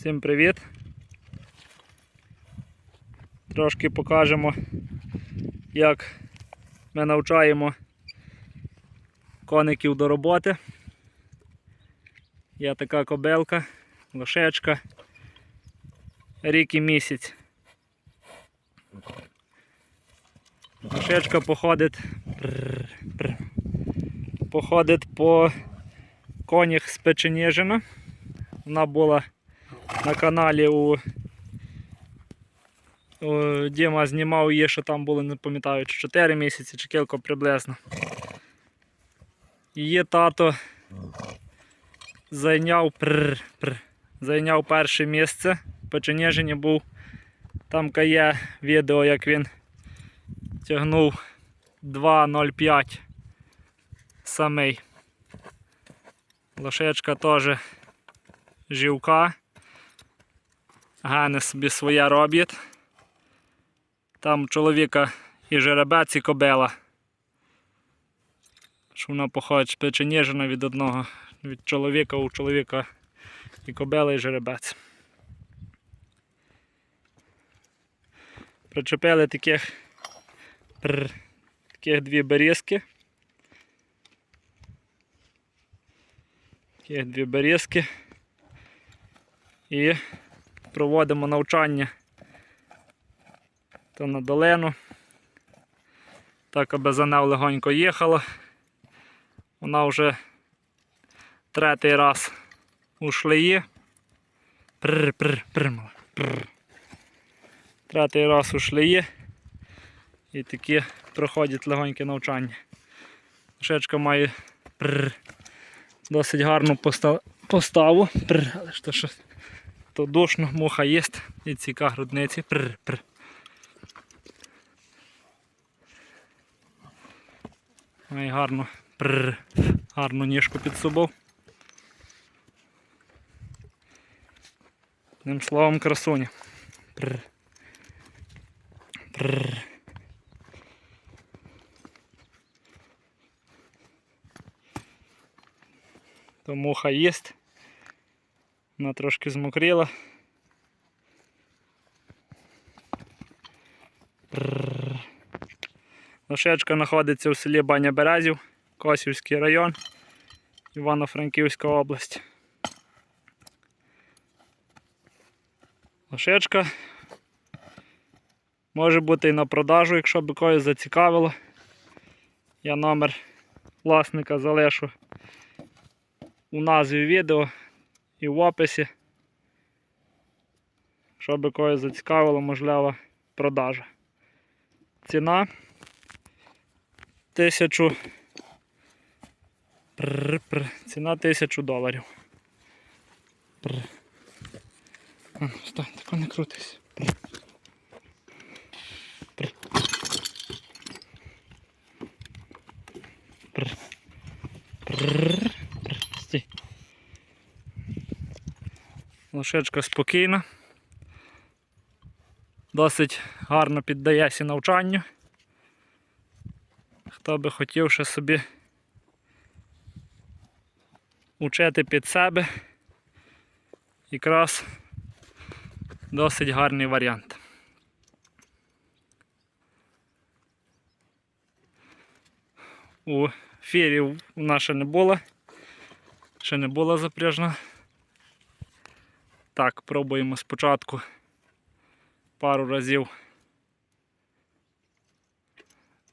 Всім привіт! Трошки покажемо, як ми навчаємо коників до роботи. Є така кобелка, лошечка, рік і місяць. Лошечка походить, походить по конях з Печеніжина. Вона була на каналі у, Діма знімав її, що там було, не пам'ятаю, чи 4 місяці, чи кілько приблизно. Її тато зайняв прр, прр, зайняв перше місце. В Печеніжині був. Там є відео, як він тягнув 2.05 самий. Лошечка теж живка. Гани собі своє робить. Там чоловіка і жеребець, і кобила. Що вона походить печеніжена від одного. Від чоловіка у чоловіка і кобила, і жеребець. Причепили таких, прр, таких дві берізки. Таких дві берізки. І проводимо навчання то на долину. Так, аби за нею легонько їхала. Вона вже третій раз у шлеї. Прр, прр, прр, прр. Третій раз у шлеї. І такі проходять легоньке навчання. Шечка має прр, досить гарну поста- поставу. Прр, але то щось то душно, муха їсть і ціка грудниці. Прр, прр. Має гарну, прр, гарну ніжку під собою. Одним словом красуня. Прр. Прр. То муха їсть. Вона трошки змокріла. Лошечка знаходиться у селі Баня Березів, Косівський район, Івано-Франківська область. Лошечка може бути і на продажу, якщо б когось зацікавило. Я номер власника залишу у назві відео і в описі. Щоб когось зацікавило, можливо, продажа. Ціна тисячу. Прр-прр. Ціна тисячу доларів. Прр. А, ну, Стань, тако не крутись. Прр. Прр. Прр. Прр. Прр. Стій. Лошечка спокійна. Досить гарно піддається навчанню. Хто би хотів ще собі учити під себе, якраз досить гарний варіант. У фірі вона ще не була, ще не була запряжна. Так, пробуємо спочатку пару разів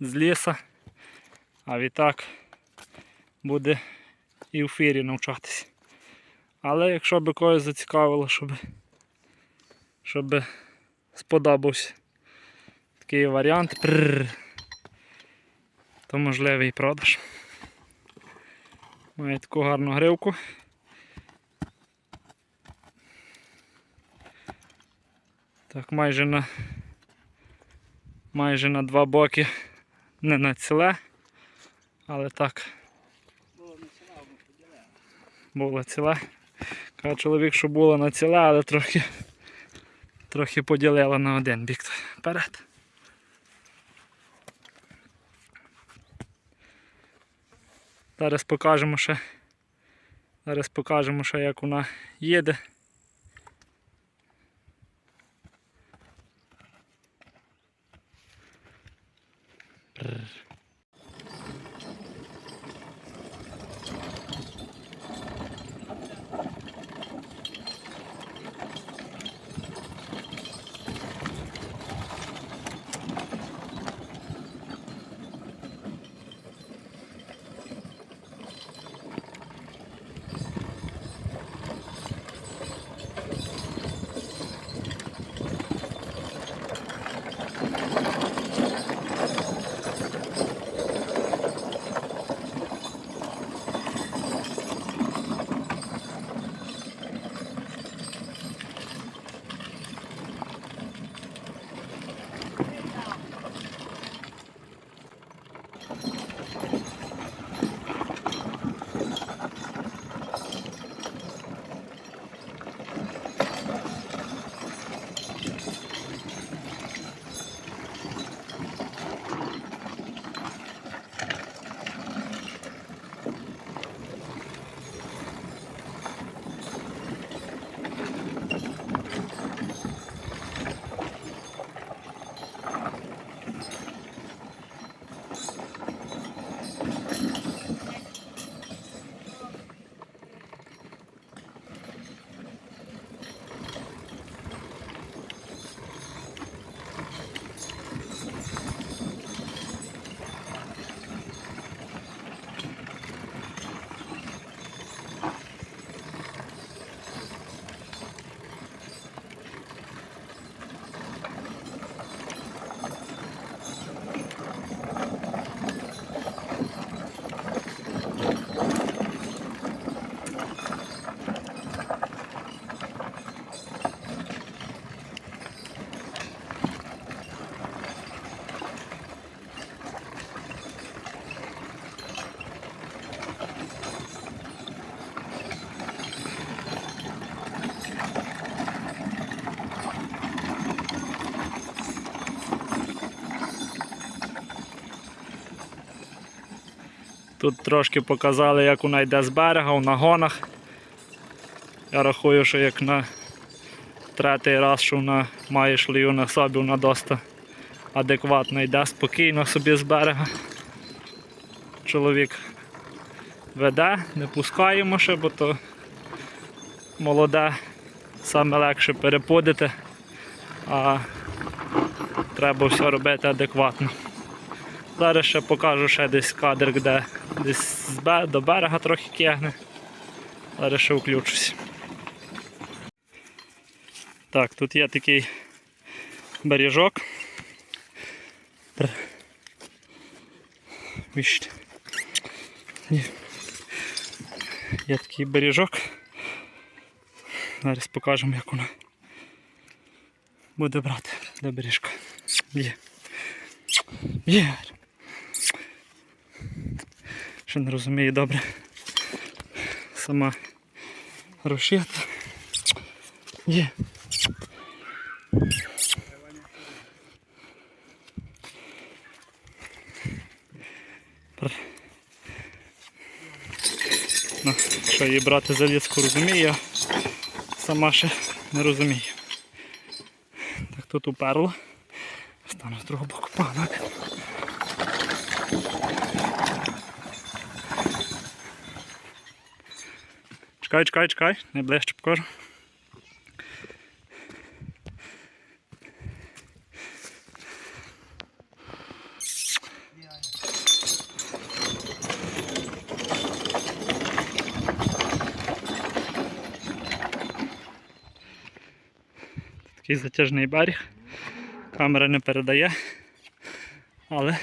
з ліса, а відтак буде і в фірі навчатися. Але якщо би когось зацікавило, щоб, щоб сподобався такий варіант, прррр, то можливий продаж. Має таку гарну гривку. Так, майже на майже на два боки, не на ціле, але так. Було ціле. Каже чоловік, що було на ціле, але трохи трохи поділила на один бік вперед. Зараз покажемо ще. Зараз покажемо ще як вона їде. Brr. Тут трошки показали, як вона йде з берега в нагонах. Я рахую, що як на третій раз, що вона має шлею на собі, вона доста адекватно йде спокійно собі з берега. Чоловік веде, не пускаємо ще, бо то молоде, саме легше переподити, а треба все робити адекватно. Зараз ще покажу ще десь кадр, де десь до берега трохи кигне. Зараз ще включусь. Так, тут є такий бережок. Є. Такий бережок. Зараз покажемо, як воно буде брати до бережка. Є. Є. Ще не розумію добре. Сама рушета. Є. Ну, що її брати за ліску розумію, а сама ще не розумію. Так тут уперло. Стану з другого боку погнати. Чекай, чекай, чекай, найближче покажу. Такий затяжний берег. Камера не передає, але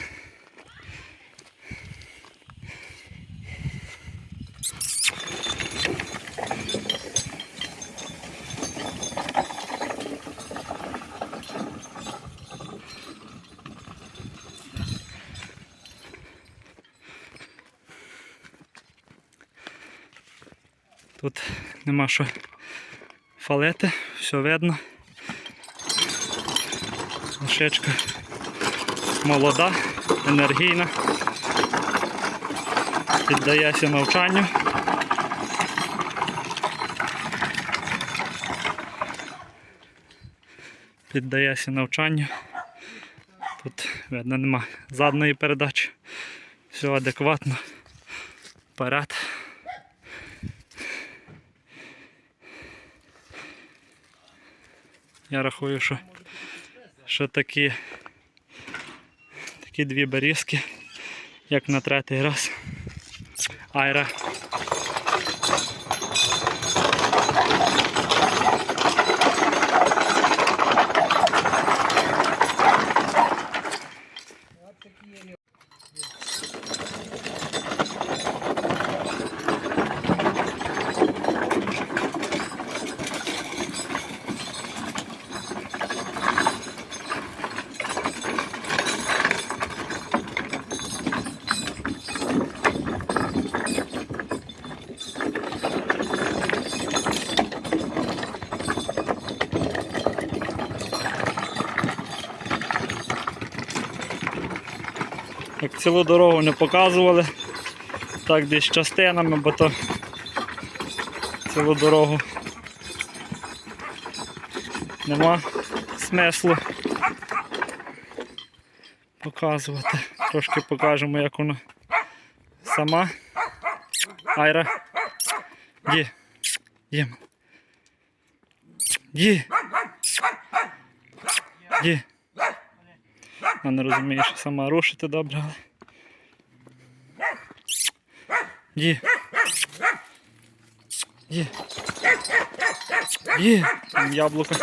тут нема що фалити, все видно. Лошечка молода, енергійна, піддається навчанню. Піддається навчанню. Тут видно нема задної передачі. Все адекватно. Вперед. Я рахую, що, що такі, такі дві берізки, як на третій раз. Айра. Як цілу дорогу не показували, так десь частинами, бо то цілу дорогу нема смислу показувати. Трошки покажемо, як вона сама. Айра. Є. Є. Є. Є. Я не розумію, що сама рушити добре, але. Є. Є. Є. Там яблуко.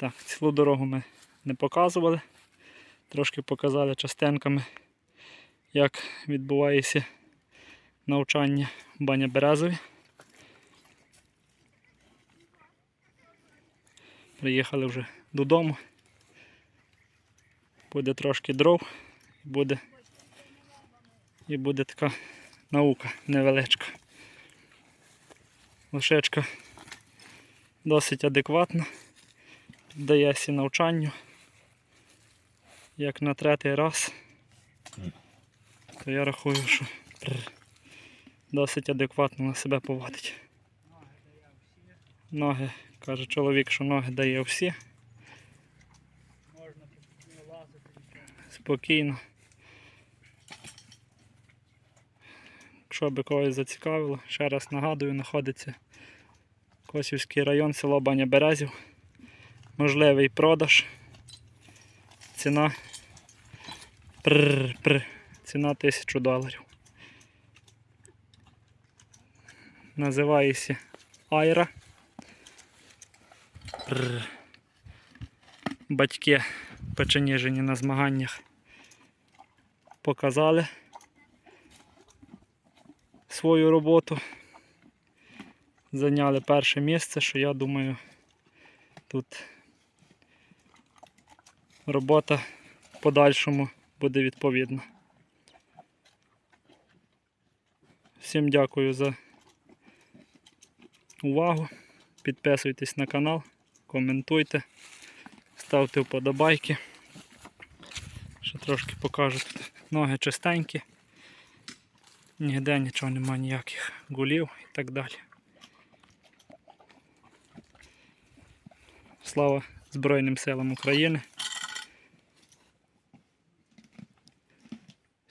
Так, цілу дорогу ми не показували. Трошки показали частинками, як відбувається навчання Баня Березові. Приїхали вже додому. Буде трошки дров, буде, і буде така наука невеличка. Лошечка досить адекватна, піддається навчанню. Як на третій раз, то я рахую, що досить адекватно на себе поводить. Ноги, каже чоловік, що ноги дає всі. Можна. Спокійно. Якщо би когось зацікавило, ще раз нагадую, знаходиться Косівський район, село Баня Березів. Можливий продаж. Ціна. Прр, прр, ціна 1000 доларів. Називається Айра. Прр. Батьки печеніжені на змаганнях показали свою роботу. Зайняли перше місце, що я думаю, тут робота в подальшому буде відповідна. Всім дякую за увагу. Підписуйтесь на канал, коментуйте, ставте вподобайки. Ще трошки покажу тут. Ноги чистенькі. Ніде нічого немає, ніяких гулів і так далі. Слава Збройним силам України.